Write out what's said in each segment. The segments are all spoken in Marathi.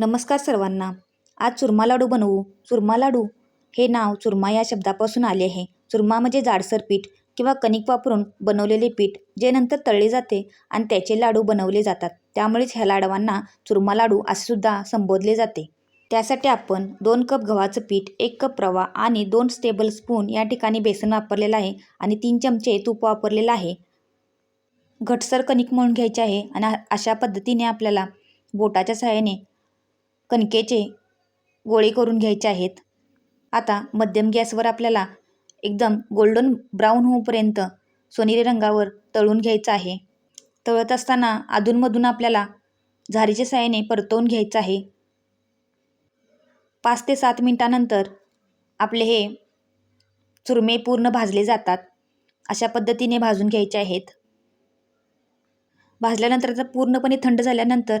नमस्कार सर्वांना. आज चुरमा लाडू बनवू. चुरमा लाडू हे नाव चुरमा या शब्दापासून आले आहे. चुरमा म्हणजे जाडसर पीठ किंवा कणिक वापरून बनवलेले पीठ जे नंतर तळले जाते आणि त्याचे लाडू बनवले जातात. त्यामुळेच ह्या लाडवांना चुरमा लाडू असे सुद्धा संबोधले जाते. त्यासाठी आपण दोन कप गव्हाचं पीठ एक कप रवा आणि दोन टेबल स्पून या ठिकाणी बेसन वापरलेलं आहे आणि तीन चमचे तूप वापरलेलं आहे. घटसर कणिक म्हणून घ्यायचे आहे आणि अशा पद्धतीने आपल्याला बोटाच्या सहाय्याने कणकेचे गोळे करून घ्यायचे आहेत. आता मध्यम गॅसवर आपल्याला एकदम गोल्डन ब्राऊन होऊपर्यंत सोनेरी रंगावर तळून घ्यायचं आहे. तळत असताना अधूनमधून आपल्याला झारीच्या सहाय्याने परतवून घ्यायचं आहे. पाच ते सात मिनटानंतर आपले हे चुरमे पूर्ण भाजले जातात. अशा पद्धतीने भाजून घ्यायचे आहेत. भाजल्यानंतर आता पूर्णपणे थंड झाल्यानंतर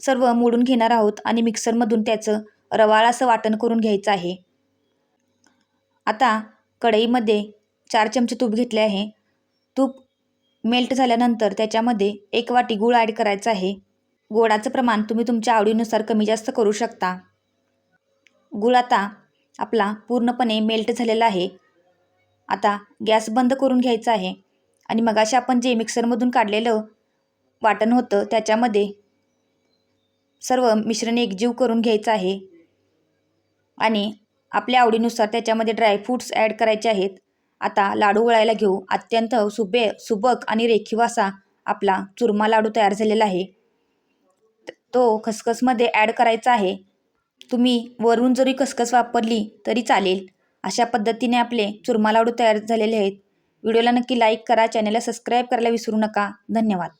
सर्व मोडून घेणार आहोत आणि मिक्सरमधून त्याचं रवाळ असं वाटण करून घ्यायचं आहे. आता कढईमध्ये चार चमचे तूप घेतले आहे. तूप मेल्ट झाल्यानंतर त्याच्यामध्ये एक वाटी गूळ ॲड करायचं आहे. गोडाचं प्रमाण तुम्ही तुमच्या आवडीनुसार कमी जास्त करू शकता. गूळ आता आपला पूर्णपणे मेल्ट झालेला आहे. आता गॅस बंद करून घ्यायचा आहे. आणि मगाशी आपण जे मिक्सरमधून काढलेलं वाटण होतं त्याच्यामध्ये सर्व मिश्रण एकजीव करून घ्यायचं आहे. आणि आपल्या आवडीनुसार त्याच्यामध्ये ड्रायफ्रूट्स ॲड करायचे आहेत. आता लाडू वळायला घेऊ. अत्यंत सुबे सुबक आणि रेखीव असा आपला चुरमा लाडू तयार झालेला आहे. तो खसखसमध्ये ॲड करायचा आहे. तुम्ही वरून जरी खसखस वापरली तरी चालेल. अशा पद्धतीने आपले चुरमा लाडू तयार झालेले आहेत. व्हिडिओला नक्की लाईक करा. चॅनलला सबस्क्राईब करायला विसरू नका. धन्यवाद.